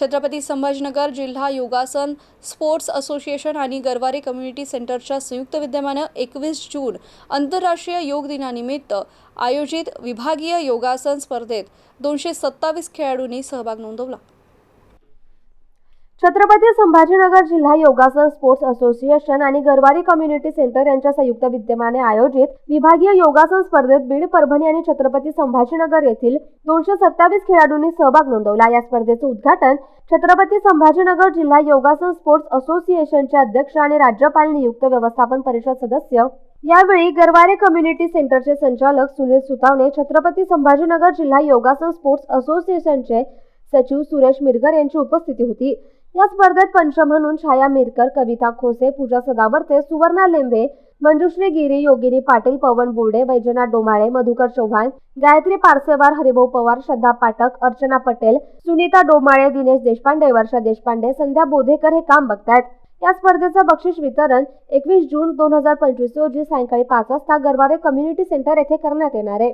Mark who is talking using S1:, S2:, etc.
S1: छत्रपती संभाजीनगर जिल्हा योगासन sports association आणि गरवारे कम्युनिटी सेंटरच्या संयुक्त विद्यमानं एकवीस जून आंतरराष्ट्रीय योग दिनानिमित्त आयोजित विभागीय योगासन स्पर्धेत दोनशे सत्तावीस खेळाडूंनी सहभाग नोंदवला.
S2: छत्रपती संभाजीनगर जिल्हा योगासन स्पोर्ट्स असोसिएशन आणि गरवारी कम्युनिटी सेंटर यांच्या संयुक्त विद्यमाने आयोजित विभागीय योगासन स्पर्धेत बीड परभणी आणि छत्रपती संभाजीनगर येथील दोनशे सत्तावीस खेळाडूंनी सहभाग नोंदवला. या स्पर्धेचं उद्घाटन छत्रपती संभाजीनगर जिल्हा योगासन स्पोर्ट्स असोसिएशनचे अध्यक्ष आणि राज्यपाल नियुक्त व्यवस्थापन परिषद सदस्य. यावेळी गरवारे कम्युनिटी सेंटरचे संचालक सुनील सुतावणे छत्रपती संभाजीनगर जिल्हा योगासन स्पोर्ट्स असोसिएशनचे सचिव सुरेश मिरगर यांची उपस्थिती होती. या स्पर्धेत पंच म्हणून छाया मिरकर कविता खोसे पूजा सदावर्ते सुवर्णा लेंबे मंजुश्री गिरी योगिनी पाटील पवन बोर्डे वैजनाथ डोमाळे मधुकर चव्हाण गायत्री पारसेवार हरिभाऊ पवार श्रद्धा पाठक अर्चना पटेल सुनीता डोमाळे दिनेश देशपांडे वर्षा देशपांडे संध्या बोधेकर हे काम बघतायत. या स्पर्धेचं बक्षीस वितरण एकवीस जून दोन हजार पंचवीस रोजी सायंकाळी पाच वाजता गरवारे कम्युनिटी सेंटर येथे करण्यात येणार आहे.